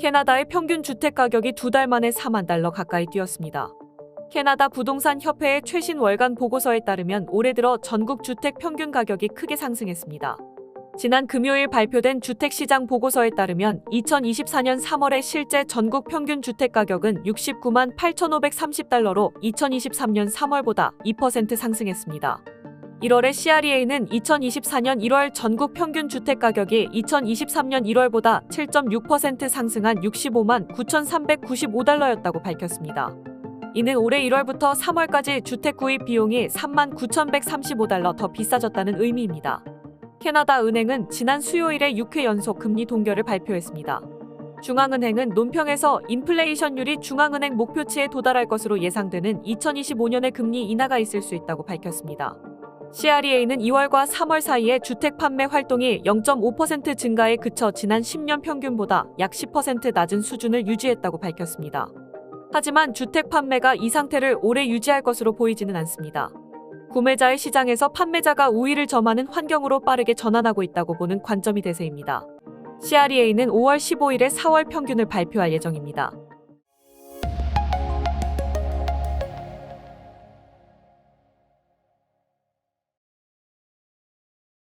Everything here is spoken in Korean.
캐나다의 평균 주택 가격이 두 달 만에 4만 달러 가까이 뛰었습니다. 캐나다 부동산 협회의 최신 월간 보고서에 따르면 올해 들어 전국 주택 평균 가격이 크게 상승했습니다. 지난 금요일 발표된 주택시장 보고서에 따르면 2024년 3월의 실제 전국 평균 주택 가격은 69만 8,530달러로 2023년 3월보다 2% 상승했습니다. 1월의 CREA는 2024년 1월 전국 평균 주택 가격이 2023년 1월보다 7.6% 상승한 65만 9,395달러였다고 밝혔습니다. 이는 올해 1월부터 3월까지 주택 구입 비용이 3만 9,135달러 더 비싸졌다는 의미입니다. 캐나다 은행은 지난 수요일에 6회 연속 금리 동결을 발표했습니다. 중앙은행은 논평에서 인플레이션율이 중앙은행 목표치에 도달할 것으로 예상되는 2025년에 금리 인하가 있을 수 있다고 밝혔습니다. CREA는 2월과 3월 사이에 주택 판매 활동이 0.5% 증가에 그쳐 지난 10년 평균보다 약 10% 낮은 수준을 유지했다고 밝혔습니다. 하지만 주택 판매가 이 상태를 오래 유지할 것으로 보이지는 않습니다. 구매자의 시장에서 판매자가 우위를 점하는 환경으로 빠르게 전환하고 있다고 보는 관점이 대세입니다. CREA는 5월 15일에 4월 평균을 발표할 예정입니다.